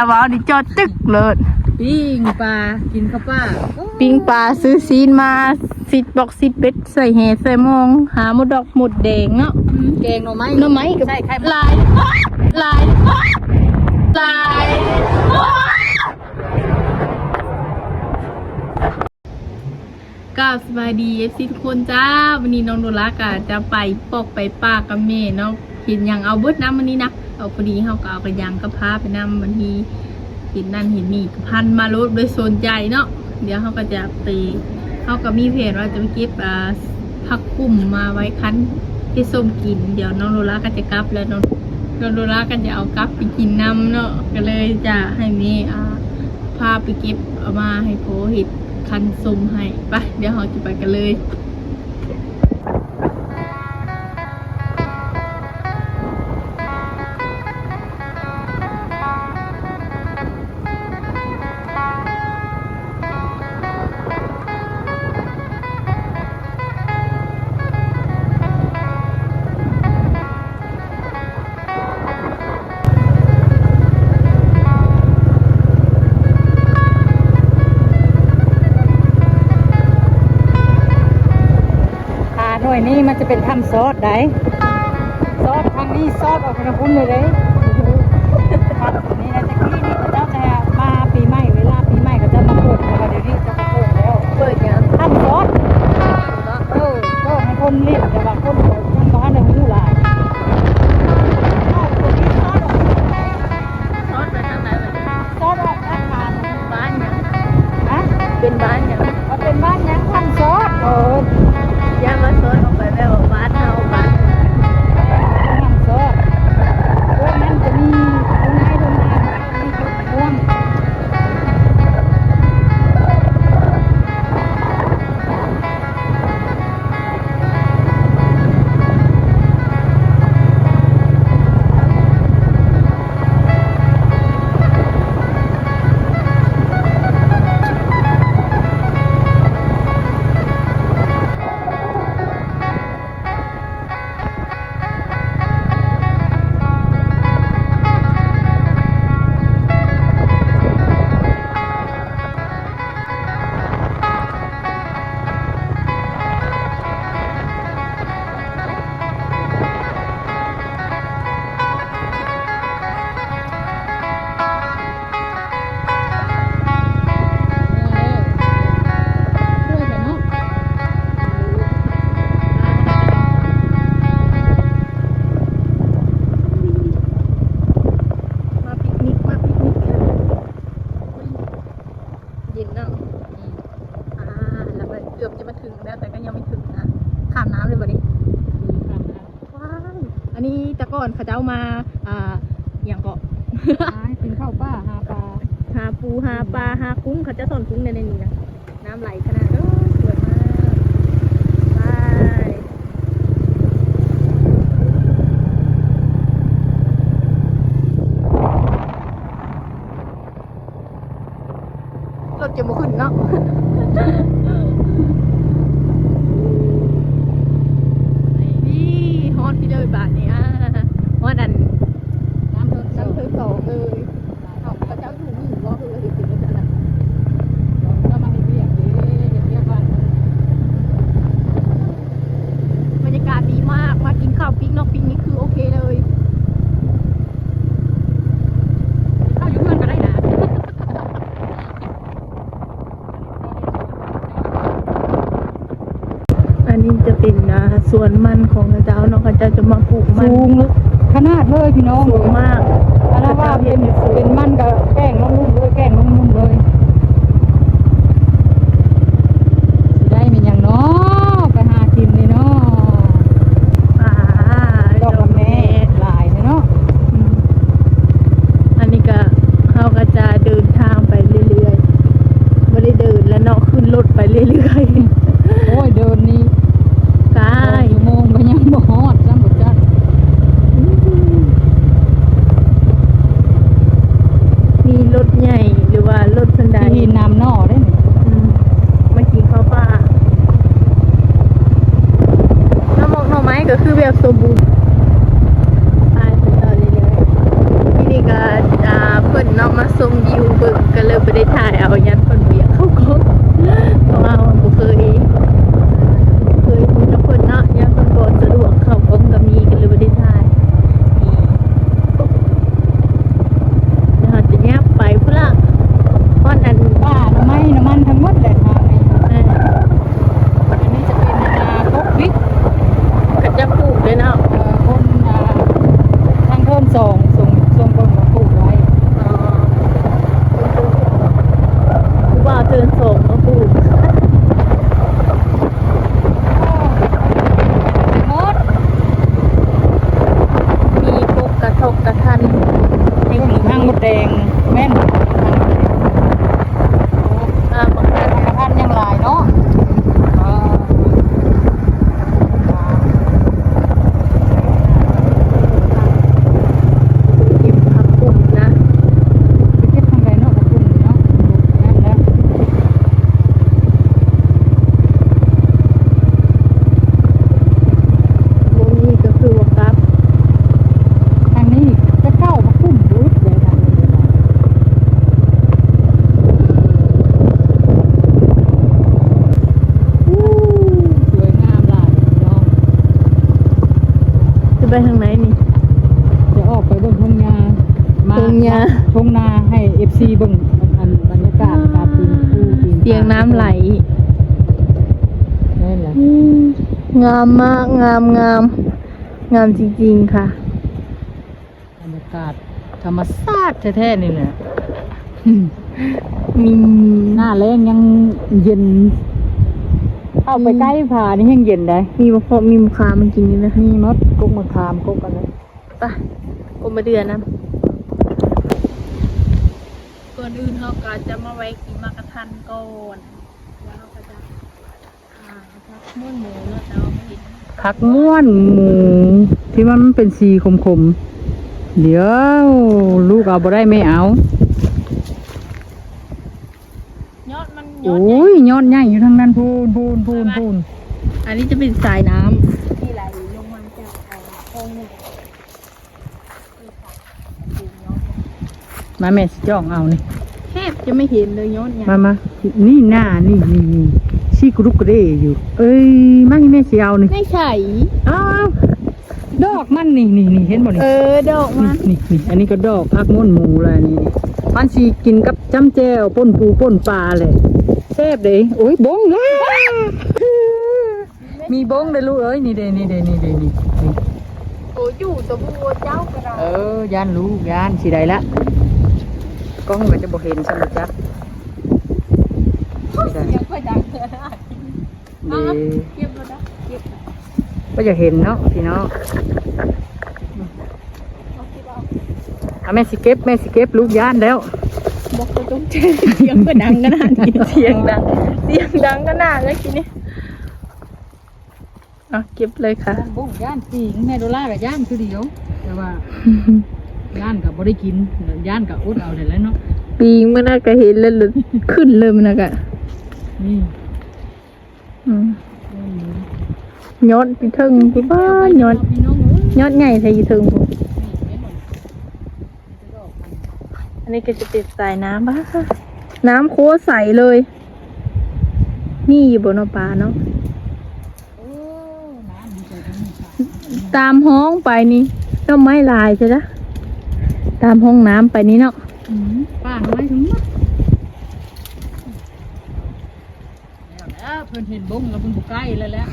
แต่ว่าดิจอดตึกเลยปิ้งปลากินข้าวป้าปิ้งปลาซื้อซีนมาสิบบอกสิบเบ็ดใส่แห่ใส่มอง หาหมดดอกหมดแดงเนาะแกงหน่อไม้หน่อไม้กับใช่ไข่ลายลายลายกราบสบายดีเอฟซีทุกคนจ้า วันนี้น้องโนรากะจะไปปอกไปป้ากับแม่เนาะ เห็นอย่างเอาเบิดน้ำวันนี้นะเอาพอดีเขาก็เอากระยังกระพาไปน้ำวันนี้เห็นนั่นเห็นนี่พันมาลดโดยสนใจเนาะเดี๋ยวเขาก็จะไปเขาก็มีเพจว่าจะไปเก็บผักกุ่มมาไว้คั้นที่ส้มกิน เดี๋ยวน้องโนราก็จะกลับแล้วน้องน้องโนราก็จะเอากลับไปกินน้ำเนาะก็เลยจะให้แม่อ่าพาไปเก็บเอามาให้โพเห็ดคันส้มให้ไปเดี๋ยวเราจะไปกันเลย จะเป็นทำซอสได้ซอสทางนี้ซอสออกจากพุ่นเลยเด้ครับนี่นะตะกี้นี่เขาเจ้าจะมาปีใหม่เวลาปีใหม่ก็จะมาเปิดแต่ว่าเดี๋ยวนี้จะมาเปิดแล้วเปิดยังทำซอสเออก็ให้คนเล่นแต่ว่าคนเปิดยังบ้านยังไม่รู้หลายเอาคนนี้ซอสออกจากไหนซอสไปทางไหนวะเนี่ยซอสออกจากทาง จ้ามาอ่าอย่างเกาะกินข้าวป้าหาปลาหาปูหาปลาหากุ้งเขาจะสอนกุ้งในในนี้นะน้ำไหลขนาดเออสวยมากไปรถจะมาขึ้นเนาะนี่ฮอตพี่เลยบาทนี่อ่ะฮอตอันน้ำเพิ่มน้ำเติเธมสองเลยเอาพระเจ้าอยู่นี่รอคือเลยถึงจะละ ก็มาให้เรียกดิเรียกว่า บรรยากาศดีมาก มากินข้าวปิ้งนอกปิ้งนี่คือโอเคเลย ข้าวยุ่งเงินก็ได้นะ อันนี้จะเป็นนะ สวนมันของพระเจ้าเนาะพระเจ้าจะมาปลูกมันสูงขนาดเลยพี่น้องสูงมากอันนั้นว่าเป็นเป็นมันกับแกงนุ่มๆเลยแกงนุ่มๆเลยสิได้เป็นอย่างเนาะไปหากินเลยเนาะ อ่า ดอกละแม่หลายเลยเนาะ อืมอันนี้ก็เขาก็จะเดินทางไปเรื่อยๆไม่ได้เดินแล้วเนาะขึ้นรถไปเรื่อย โอ้ยเดินนี่ ๆใช่ ชั่วโมงก็ยังบ่ฮอดจังบ่จัก มีรถใหญ่หรือว่ารถสันได ที่น้ำนอได้นี่ อืมมากินข้าวปลาน้ำมกหน่อไม้ก็คือแบบสมบูรณ์ไปต่อเรื่อยๆที่นี่ก็อ่าเพิ่นเนาะ เนาะมาชมวิวเบิ่งก็เลยบ่ได้ถ่ายเอายันคนเบียกเขาก็เพราะว่าบ่เคยเคยมีน้ำเพิ่นเนาะยันคนบ่สะดวกเข้าก็ก็มีก็เลยบ่ได้ถ่ายนี่แล้วเราจะแยกไปพุ่นละเพราะอัน ป้าน้ำไม้น้ำมันทั้งหมดเลยทางนี้ เอ่อ อันนี้จะเป็นนาคกพริก ก็จะปลูกเลยเนาะ เอ่อคนอ่าทางเพิ่มส่งส่งส่งคนมาปลูกไว้ อ๋อผู้บ่าวเทินส่งมาปลูก หมด มีพวกกระทกกระทันให้ ต้น กิน ทางมดแดงแม่น อ่าบักทัน ทางพันยังหลายเนาะอ่า เก็บผักบุ้งนะ ไปเก็บทางใดเนาะกับกลุ่มเนาะนั่นแหละ พวกนี้ก็คือว่ากับ ทางนี้จะเข้ามาคุ้มรูดเลยทางนี้นะอู้สวยงามหลายเนาะ จะไปทางไหนนี่ จะออกไปเบิ่งทุ่งนามา ทุ่งหญ้า ทุ่งนาให้ FC เบิ่งอันบรรยากาศการปีนผู้ปีนเสียงน้ำไหล นั่นแหละงามมากงามงาม งามจริงๆค่ะ บรรยากาศธรรมชาติแท้ๆนี่แหละมีหน้าแรงยังเย็นเข้าไปใกล้ผานี่ยังเย็นได้มีมะพร้าวมีมะขามมันกินนี่นะมีมดกุกมะขามกุกอะไรไปกรมเดือนนะ ก่อนอื่นเขาก็จะมาไว้กินมากระทันก่อนแล้วเราก็จะอ่าพักม้วนหมูเนาะแต่ว่าไม่เห็นผักม้วนหมูที่ว่ามันเป็นสีขมๆ เดี๋ยวลูกเอาบ่ได้ไม่เอา ยอดมันยโออดใหญ่้ยยอดใหญ่อยู่ทางนั้นพูนพูนพูนพูนอันนี้จะเป็นสายน้ำที่ไหลลงมาจากอ่าคลองหนึ่ง มาแม่สิจ้องเอานี่แทบจะไม่เห็นเลยยอดใหญ่มามานี่หน้านี่นี่นี่ชีกรุกกระเดอยู่ เอ้ยมาให้แม่สิเอานี่ไม่ใช่อ้าวดอกมันนี่นี่นี่เห็นบ่นี่เออดอกมันนี่นี่อันนี้ก็ดอกพักม้วนหมูแหละนี่นี่มันสีกินกับจ้ำแจ่วป่นปูป่นปลาเลยแซ่บเด้โอ้ยบงแล้วมีบงเด้อลูกเอ้ยนี่เด้นี่เด้นี่เด้นี่นี่โอ้อยู่ตัวบัวเจ้ากระดาษเออย่านลูกย่านสิได้ละ กล้องก็จะบ่เห็นใช่ไหมจ๊ะสิได้เสียงค่อยดังเลยนะเด้เก็บแล้วนะเก็บก็จะเห็นเนาะพี่น้องเอาเก็บเอาเอาแม่สิเก็บแม่สิเก็บลูกย่านแล้ว บอกก็ต้องเจอเสียงก็ดังขนาดนี้เสียงดังเสียงดังขนาดเลยทีนี้อะเก็บเลยค่ะย่านบงย่านปีงแม่โดล่ากับย่านคือเดียวแต่ว่า ย่านกับบ่ได้กินย่านกับอดเอาได้แล้วเนาะปีงมันน่าก็เห็นแล้วหลุดขึ้นเลยมันน่ะกะนี่อืมยอดพี่เทิงพี่บ้านยอดพี่น้องเอ้ยยอดใหญ่ไทยเทิงผมนี่เห็นบ่นี่จะดอกมันอันนี้ก็จะเป็นสายน้ำบ้าน้ำโคตรใสเลย นี่อยู่บนปลาเนาะโอ้น้ำดีใจจังเลยค่ะตามห้องไปนี่ก็ไม้ลายใช่ไหม ตามห้องน้ำไปนี่เนาะอืมป้าน้อยถึงมั้แล้วแล้วเพิ่นเห็นบงแล้วเพิ่นบ่ใกล้แล้วแหละ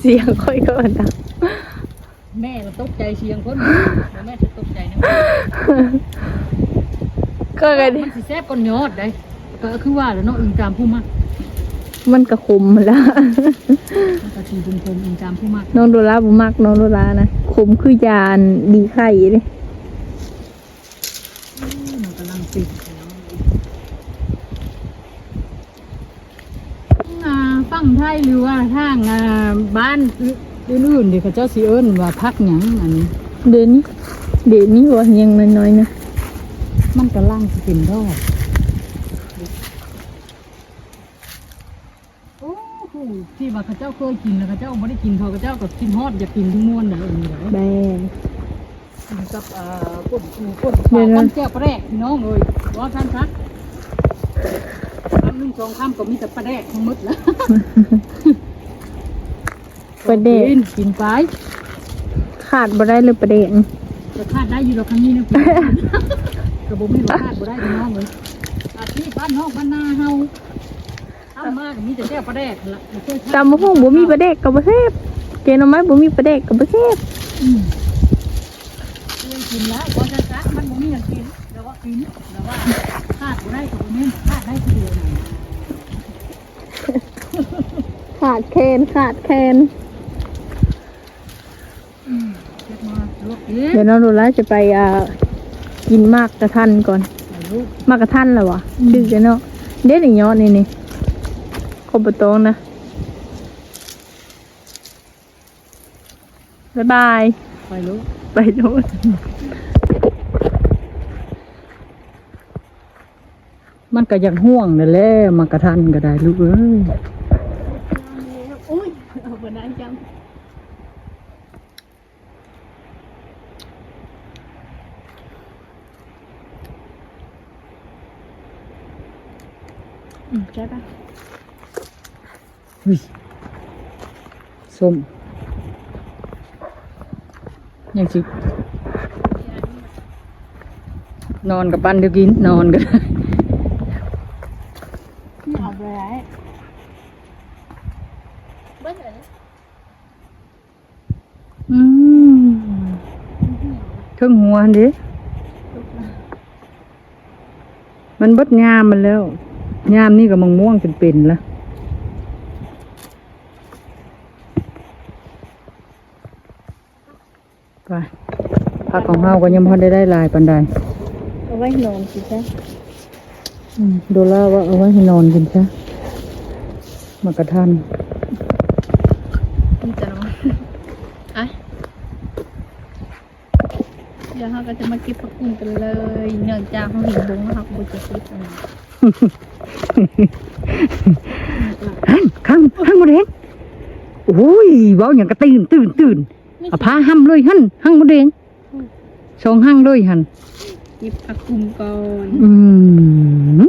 เสียงค่อยก็ดังแม่ก็ตกใจเสียงเพิ่นแล้วแม่จะตกใจนะก็เลยมันสิแซ่บก่อนยอดได้ก็คือว่าแล้วเนาะอิงตามผู้มักมันกระคุมมาแล้วมันก็สิคมๆอิงตามผู้มักน้องโดราบุมักน้องโดรานะขมคือยานดีไข่เลยมันกำลัง ติดอ่าฟังไทยหรือว่าทางอ่าบ้านอื่นๆเดี๋ยวเขาเจ้าสิเอิ้นว่าพักหยังอันนี้ เดือนนี้ เดือนนี้ว่ายังน้อยๆนะ มันกำลังสิเป็นดอกโอ้โหที่ว่าเขาเจ้าเคยกินแล้วเขาเจ้าไม่ได้กินเขาเขาเจ้าก็กินฮอดอยากกินทุกม้วนเลยอันนี้เลย แบนอยู่กับเอ่อปุ่นปูปุ่นปลาตั้งแก้วปลาแรกพี่น้องเลยว่าท่านครับคำหนึ่งสองคำก็มีแต่ปลาแรกทั้งหมดแล้วประเดกกินกินไปขาดบ่ได้เลยประเดกจะคาดได้อยู่หรอกคำนี้นะพี่กระบอกไม่รู้คาดบ่ได้พี่น้องเลยอาชีพบ้านนอกบ้านนาเฮาทำมากมีแต่แก้วปลาแรกละตำมะฮุ่งบ่มีประเดกกับบ่แซ่บเจนเอาไม้บ่มีประเดกกับบ่แซ่บอืมเคย กินแล้วพอจะซักมันบ่มีอย่างกินแล้วว่ากินแล้วว่าคาดบ่ได้ก็บ่แม่นคาดได้ทีเดียวนะขาดแคนขาดแคนเช็ดมาลวกเอ๊ะเดี๋ยวน้องโดล่าจะไปอ่ากินมากกระทันก่อนลูกมากกระทันแล้ววะดึกแล้วเนาะเด็ดอย่างเงี้ยนี่นี่ครบประตองนะบ๊ายบาย ไปลูก ไปโน่น มันก็ยังห่วงนั่นแหละมากระทันก็ได้ลูกเอ้ยอุ้ยเอาไปได้จังอืมใช่ปะอุ้ยส้มยังสินอนกับปันเดี๋ยวกินนอนก็ได้ นี่เอาไปไหนเบิ้ลเลย อืม เทิงหัวหั่นเด้มันเบดยามมันแล้วยามนี่ก็มังม่วงเป็นเป็นๆละไปผักของเฮาก็ยังพอได้ได้หลายปันใดเอาไว้นอนสิจ๊ะอืมโดล่าว่าเอาไว้ให้นอนกินซะมากระทันนี่จะนอนไอะเดี๋ยวเราก็จะมาเก็บผักบุ้งกันเลย เนื่องจากเขาเห็นบงแล้วเขาก็บ่จะคิดอะไรหันข้างข้างมาเด้งโอ้ยเว้าอย่างกระตื่นตื่นตื่นเอาผ้าห้ำเลยหันหังมาเด้งสองหังเลยหันเก็บผักบุ้งก่อนอื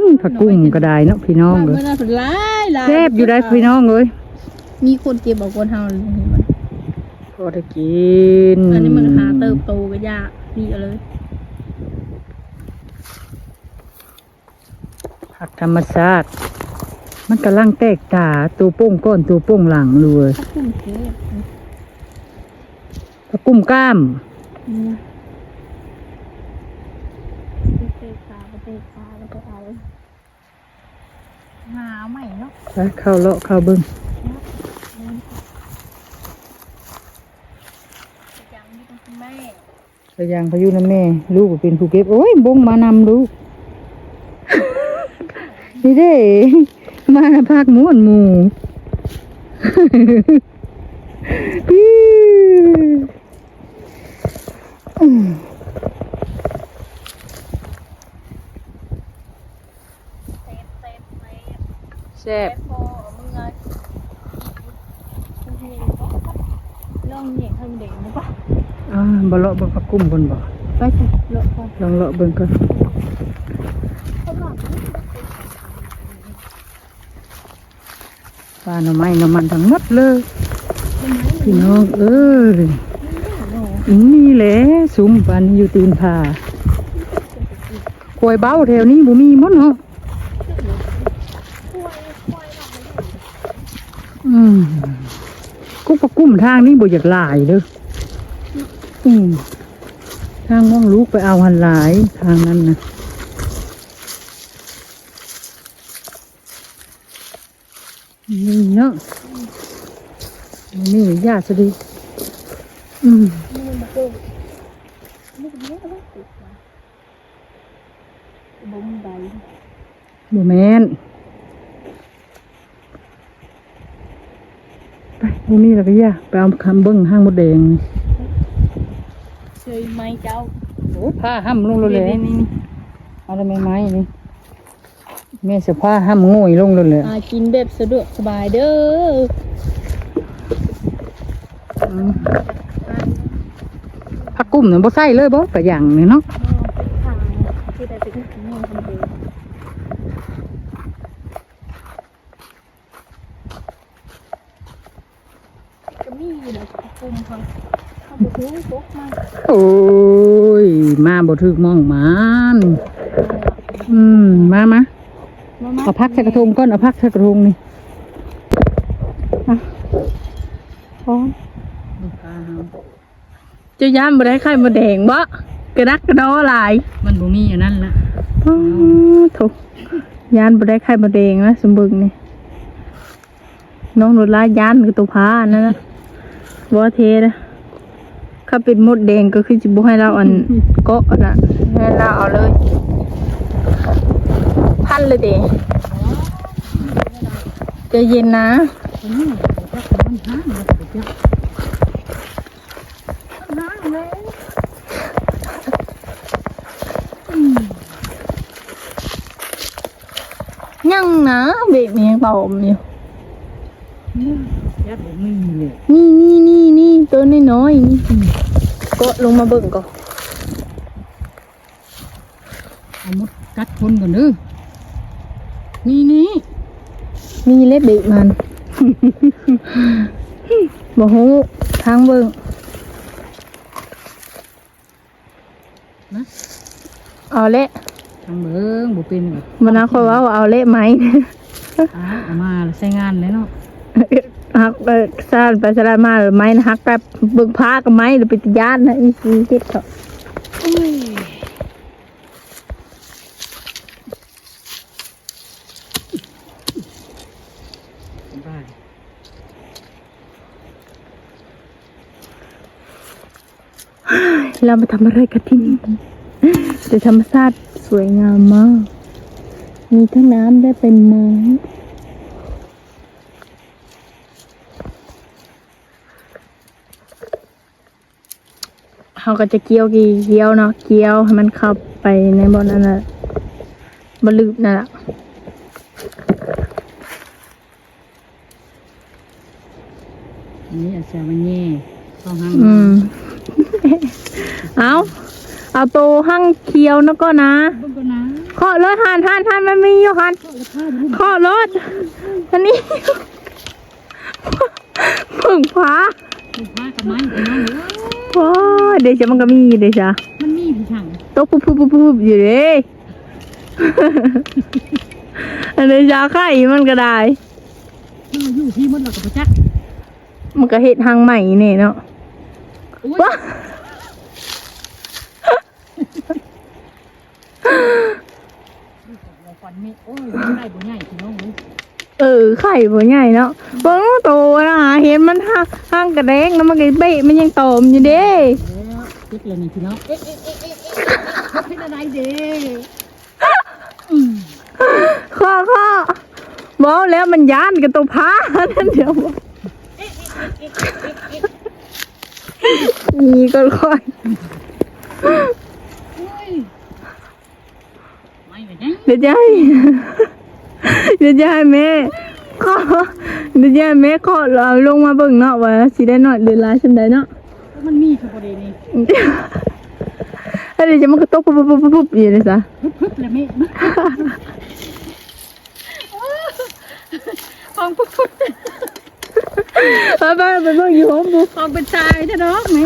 มผักกุ้งก็ได้เนาะพี่น้องเลเมื่ยอนั้นเป็นหลายหลายแซ่บอยู่ได้พี่น้องเลยมีคนเก็บบอกคนเฮาเลยเห็นมันพอได้กิน อันนี้มันหาเติบโตก็ยาก ดีเอาเลย ผักธรรมชาติ มันกำลังแตกตาตัวโป้งก้อนตัวโป้งหลังเลยผักบุ้งเก็บผักกุ้งกล้ามนี่นะเตะขาไปเตะขาแล้วก็เอาหาใหม่เนาะไปเข้าเลาะเข้าเบิ้งจังนี่ต้องคุณแม่ ไปยังพายุนะแม่ ลูกก็เป็นผู้เก็บ โอ้ยบงมานำลูก นี่เด้ มาภาคม้วนหมูอิ๊วอืมเซฟเซฟเซฟแซ่บโบเอามือไงลองเหยียงให้มันเด็กนะปะอ่า บเลาะเบิ่งผักกุ้มบนบ่ไปสิเลาะก่อนลองเลาะเบิ่งก่อนปลาหน่อไม้หน่อมันทั้งหมดเลยพี่น้องเอ้ยนี่แหละซุ้มปันอยู่ตีนผาควยเบ้าแถวนี้บ่มีหมดเนาะอืมกุ๊กปะกุ้มทางนี้บ่อยากหลายเด้อ อืมทางม่องลูกไปเอาหันหลายทางนั้นนะนี่เนาะนี่ยากจะดีอืมนี่มันมาเกิดนี่ก็เยอะแล้วติดมบ่มใบบ่แมนไปบ่มีแล้วก็ย่าไปเอาคำเบิ้งห้างมดแดงนี่ เชยไม้เจ้าโอ้ผ้าห้ำลงเลยเลยนี่นี่เอาได้ไหมไม้นี่แม่เสื้อผ้าห้ำง่อยลงเลยเลยอ่ากินแบบสะดวกสบายเด้ออืมผักกุ้มเนี่ยบ่ใส่เลยบ่กะอย่างนี่เนาะ คือแต่เป็นที่นี่คนเดียวก็มีอยู่แล้วปุ่มเขาเขาบอกว่าปุ๊บมา โอ้ ย มาบ่ถึกมองมันอืม มามาเอาพักใส่กระทงก่อนเอาพักใส่กระทงนี่อะพร้อมเจะย่านบ่ได้ไข่บ่แดงบ่กระดักกระดอหลายมันบ่มีอันนั้นละอ้าวโถูกย่านบ่ได้ไข่บ่แดงนะสมบึงนี่น้องหนูลาย่านกับตัวพานั่นนะบ่เทนะ ถ้าเป็นมดแดงก็คือสิบ่ให้เราอันเกาะน่ะให้เราเอาเลย พันเลยเด้ใจะเย็นนะอันนี้พักมันห้างแล้วก็ไปจับยังนะเบะมียังเป่าอมอยู่ยัดบ่มีเลย นี่นี่นี่นี่ตัวน้อยๆนี่ก็ลงมาเบิ่งก่อนเอามดกัดคนก่อนเด้อนี่นี่มีเล็บเบะมันบ่ฮู้ทางเบิ่งนะเอาเละทางเบิ่งบ่เป็นมันนะคอยว่าเอาเละไหมอ้าวเอามาใช้งานเลยเนาะ ฮักเออซาดไปซาดมาหรือไม้นะฮักแบบเบิ่งพากับไม้หรือไปติดยานนะอีซีคิดเขาได้เรามาทำอะไรกันที่นี่แต่ธรรมชาติสวยงามมาก มีทั้งน้ำและเป็นไม้ เขาก็จะเกี่ยวกี่เกี่ยวเนาะเกี่ยวให้มันเข้าไปในบนนั้นน่ะบลึกนั่นแหละอันนี้อาจจะมันแย่เข้าห้างอืมเอาเอาโตวหั่งเคียวนะก็นะเบิ่งก่อนนะเคาะรถหันหันหันมันมีอยู่หันเคาะรถอันนี้ผึ่งฟ้าลูกค้ากับไม้กับไม้เด้อ โอ้ยเดี๋ยวจะมันก็มีอยู่เดี๋ยวจะมันมีพี่ช่างโต๊ะปุ๊บปุ๊บปุ๊บปุ๊บอยู่เด้อันนี้จะไข่มันก็ได้เอออยู่ที่มันเราก็บ่จักมันก็เห็ดทางใหม่นี่เนาะโอ้ยว้าเราฟันไม่โอ้ยมันได้บ่ใหญ่พี่น้อง เออไข่บ่ใหญ่เนาะเบิ่งโตนะเห็นมันห่างห่างกระแดงแล้วมันก็เบะมันยังโตมอยู่เด้แล้วติดเลยนี่พี่น้องเอ๊ะเอ๊ะเอ๊ะเอ๊ะเอ๊ะเป็นอะไรเด้ข้อข้อบอกแล้วมันย่านกับตัวพานั่นเดี๋ยวนี่ก็ค่อยเดี๋ยวให้ เดี๋ยวจะให้แม่ข้อเดี๋ยวจะให้แม่ข้อเราลงมาเบิ่งเนาะว่าสิได้หน่อยหรือหลายชิมได้เนาะมันมีคือประเด็นนี้แล้วเดี๋ยวจะมันก็ตกปุ๊บปุ๊บปุ๊บปุ๊บอยู่เลยจ้ะพึบๆแล้วแม่ฟองปุ๊บไปไปไปเบิ่งอยู่ห้องปุ๊บฟองเป็นชายเด้อเนาะแม่